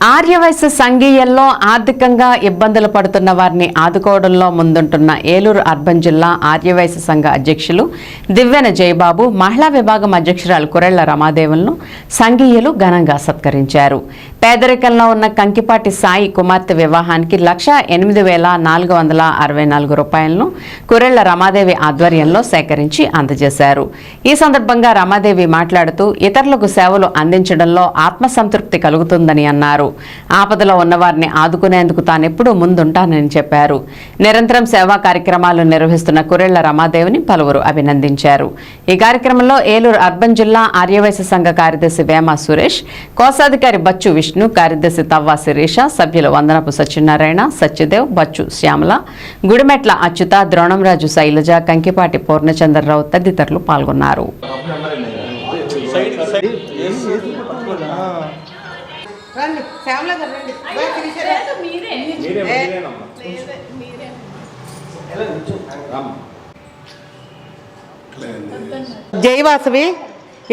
ఆర్యవైశ్య సంఘీయంలో ఆర్థికంగా ఇబ్బందులు పడుతున్న వారిని ఆదుకోవడంలో ముందుంటున్న ఏలూరు అర్బన్ జిల్లా ఆర్యవైశ్య సంఘ అధ్యక్షులు దివ్యన జయబాబు మహిళా విభాగం అధ్యక్షురాలు కురెళ్ళ రమాదేవులను సంఘీయులు ఘనంగా సత్కరించారు. పేదరికంలో ఉన్న కంకిపాటి సాయి కుమార్తె వివాహానికి లక్ష ఎనిమిది వేల నాలుగు వందల అరవై నాలుగు రూపాయలను కురెళ్ళ రమాదేవి ఆధ్వర్యంలో సేకరించి అందజేశారు. ఈ సందర్భంగా రమాదేవి మాట్లాడుతూ ఇతరులకు సేవలు అందించడంలో ఆత్మసంతృప్తి కలుగుతుందని అన్నారు. ఆపదలో ఉన్నవారిని ఆదుకునేందుకు తానెప్పుడూ ముందుంటానని చెప్పారు. నిరంతరం సేవా కార్యక్రమాలు నిర్వహిస్తున్న కురెళ్ళ రమాదేవిని పలువురు అభినందించారు. ఈ కార్యక్రమంలో ఏలూరు అర్బన్ జిల్లా ఆర్యవైశ్య సంఘ కార్యదర్శి వేమ సురేష్ కోశాధికారి బచ్చు విష్ణు కార్యదర్శి తవ్వా శిరీష సభ్యులు వందనపు సత్యనారాయణ సత్యదేవ్ బచ్చు శ్యామల గుడిమెట్ల అచ్యుత ద్రోణంరాజు శైలజ కంకిపాటి పూర్ణచంద్రరావు తదితరులు పాల్గొన్నారు. రండి శ్యామల గారు రండి. బాగా పిలిచారా? జైవాసవి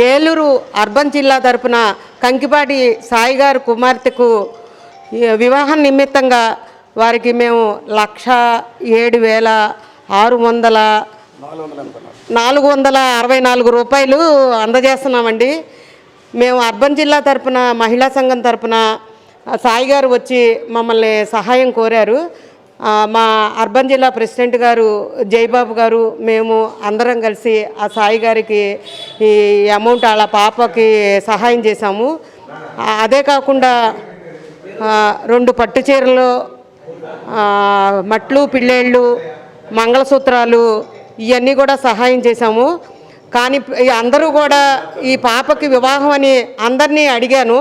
ఏలూరు అర్బన్ జిల్లా తరపున కంకిపాటి సాయి గారు కుమార్తెకు వివాహం నిమిత్తంగా వారికి మేము లక్ష ఏడు వేల ఆరు వందల నాలుగు వందల అరవై నాలుగు రూపాయలు అందజేస్తున్నామండి. మేము అర్బన్ జిల్లా తరపున మహిళా సంఘం తరపున సాయి గారు వచ్చి మమ్మల్ని సహాయం కోరారు. మా అర్బన్ జిల్లా ప్రెసిడెంట్ గారు జయబాబు గారు మేము అందరం కలిసి ఆ సాయి గారికి ఈ అమౌంట్ వాళ్ళ పాపకి సహాయం చేశాము. అదే కాకుండా రెండు పట్టు చీరలు మట్లు పిళ్ళేళ్ళు మంగళసూత్రాలు ఇవన్నీ కూడా సహాయం చేశాము. కానీ అందరూ కూడా ఈ పాపకి వివాహం అని అందరినీ అడిగాను.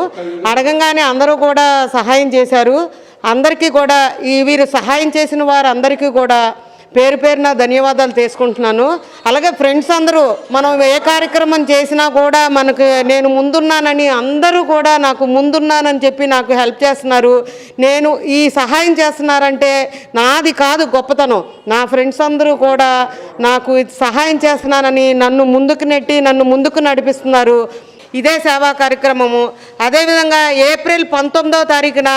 అడగంగానే అందరూ కూడా సహాయం చేశారు. అందరికీ కూడా ఈ వీరు సహాయం చేసిన వారందరికీ కూడా పేరు పేరున ధన్యవాదాలు తీసుకుంటున్నాను. అలాగే ఫ్రెండ్స్ అందరూ మనం ఏ కార్యక్రమం చేసినా కూడా మనకు నేను ముందున్నానని అందరూ కూడా నాకు ముందున్నానని చెప్పి నాకు హెల్ప్ చేస్తున్నారు. నేను ఈ సహాయం చేస్తున్నారంటే నాది కాదు గొప్పతనం. నా ఫ్రెండ్స్ అందరూ కూడా నాకు సహాయం చేస్తున్నానని నన్ను ముందుకు నెట్టి నన్ను ముందుకు నడిపిస్తున్నారు. ఇదే సేవా కార్యక్రమము. అదేవిధంగా ఏప్రిల్ పంతొమ్మిదవ తారీఖున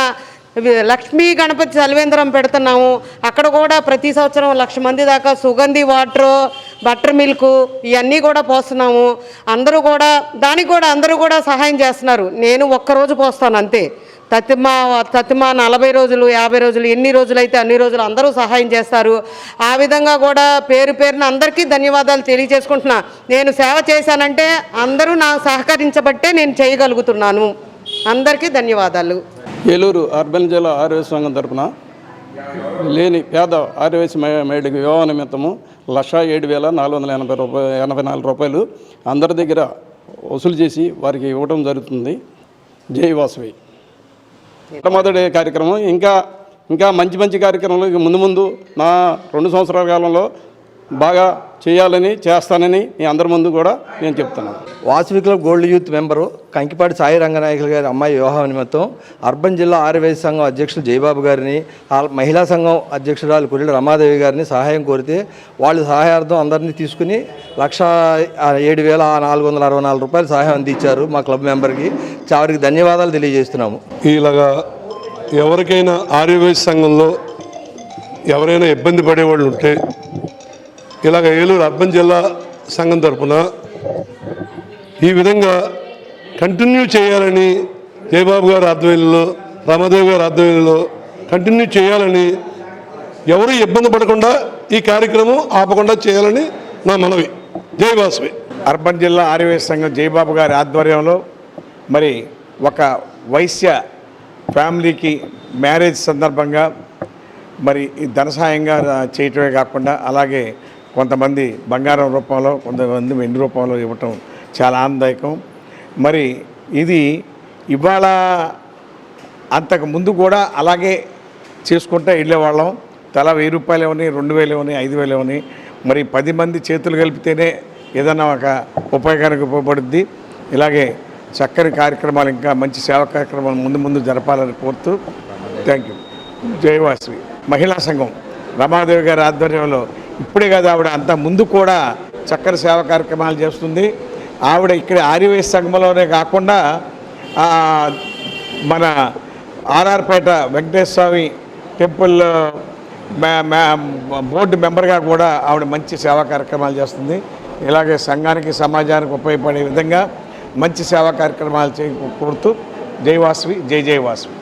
లక్ష్మీ గణపతి చలివేంద్రం పెడుతున్నాము. అక్కడ కూడా ప్రతి సంవత్సరం లక్ష మంది దాకా సుగంధి వాటర్ బటర్ మిల్క్ ఇవన్నీ కూడా పోస్తున్నాము. అందరూ కూడా దానికి కూడా అందరూ కూడా సహాయం చేస్తున్నారు. నేను ఒక్కరోజు పోస్తాను అంతే. తతిమా తతిమా నలభై రోజులు యాభై రోజులు ఎన్ని రోజులు అయితే అన్ని రోజులు అందరూ సహాయం చేస్తారు. ఆ విధంగా కూడా పేరు పేరున అందరికీ ధన్యవాదాలు తెలియజేసుకుంటున్నా. నేను సేవ చేశానంటే అందరూ నా సహకరించబట్టే నేను చేయగలుగుతున్నాను. అందరికీ ధన్యవాదాలు. ఏలూరు అర్బన్ జిల్లా ఆర్యవేశ సంఘం తరపున లేని పేద ఆర్యవేశ మహిళకి వివాహ నిమిత్తము లక్షా ఏడు వేల నాలుగు వందల ఎనభై రూపాయలు ఎనభై నాలుగు రూపాయలు అందరి దగ్గర వసూలు చేసి వారికి ఇవ్వడం జరుగుతుంది. జై వాసవి. మొట్టమొదటి కార్యక్రమం ఇంకా ఇంకా మంచి మంచి కార్యక్రమాలు ముందు ముందు నా రెండు సంవత్సరాల కాలంలో బాగా చేయాలని చేస్తానని మీ అందరి ముందు కూడా నేను చెప్తున్నాను. Vasavi club gold youth member Kankipati Sai Ranganayakulu గారి అమ్మాయి వివాహం నిమిత్తం అర్బన్ జిల్లా ఆర్యవైశ్య సంఘం అధ్యక్షులు జయబాబు గారిని మహిళా సంఘం అధ్యక్షురాలు కురిల రమాదేవి గారిని సహాయం కోరితే వాళ్ళు సహాయార్థం అందరినీ తీసుకుని లక్ష ఏడు వేల నాలుగు వందల అరవై నాలుగు రూపాయలు సహాయం అందించారు మా క్లబ్ మెంబర్కి. వారికి ధన్యవాదాలు తెలియజేస్తున్నాము. ఇలాగా ఎవరికైనా ఆర్యవైశ్య సంఘంలో ఎవరైనా ఇబ్బంది పడేవాళ్ళు ఉంటే ఇలాగ ఏలూరు అర్బన్ జిల్లా సంఘం తరపున ఈ విధంగా కంటిన్యూ చేయాలని జయబాబు గారు ఆధ్వర్యంలో రామదేవ్ గారు ఆధ్వర్యంలో కంటిన్యూ చేయాలని ఎవరు ఇబ్బంది పడకుండా ఈ కార్యక్రమం ఆపకుండా చేయాలని నా మనవి. జయబాసువి అర్బన్ జిల్లా ఆర్యవేశ సంఘం జయబాబు గారి ఆధ్వర్యంలో మరి ఒక వైశ్య ఫ్యామిలీకి మ్యారేజ్ సందర్భంగా మరి ఈ ధన చేయటమే కాకుండా అలాగే కొంతమంది బంగారం రూపంలో కొంతమంది వెండి రూపంలో ఇవ్వటం చాలా ఆనందదాయకం. మరి ఇది ఇవాళ అంతకు ముందు కూడా అలాగే చేసుకుంటూ వెళ్ళేవాళ్ళం. తల వెయ్యి రూపాయలు ఇవ్వని రెండు వేలు ఇవ్వని ఐదు వేలు ఇవ్వని మరి పది మంది చేతులు కలిపితేనే ఏదైనా ఒక ఉపయోగానికి ఉపయోగపడుద్ది. ఇలాగే చక్కని కార్యక్రమాలు ఇంకా మంచి సేవా కార్యక్రమాలు ముందు ముందు జరపాలని కోరుతూ థ్యాంక్ యూ జయవాసి మహిళా సంఘం రమాదేవి గారి ఆధ్వర్యంలో ఇప్పుడే కదా ఆవిడ అంత ముందు కూడా చక్కెర సేవా కార్యక్రమాలు చేస్తుంది. ఆవిడ ఇక్కడ ఆర్యవై సంఘంలోనే కాకుండా మన ఆర్ఆర్పేట వెంకటేశ్వర స్వామి టెంపుల్ బోర్డు మెంబర్గా కూడా ఆవిడ మంచి సేవా కార్యక్రమాలు చేస్తుంది. ఇలాగే సంఘానికి సమాజానికి ఉపయోగపడే విధంగా మంచి సేవా కార్యక్రమాలు చే కోరుతూ జై వాసవి జై జై వాసవి.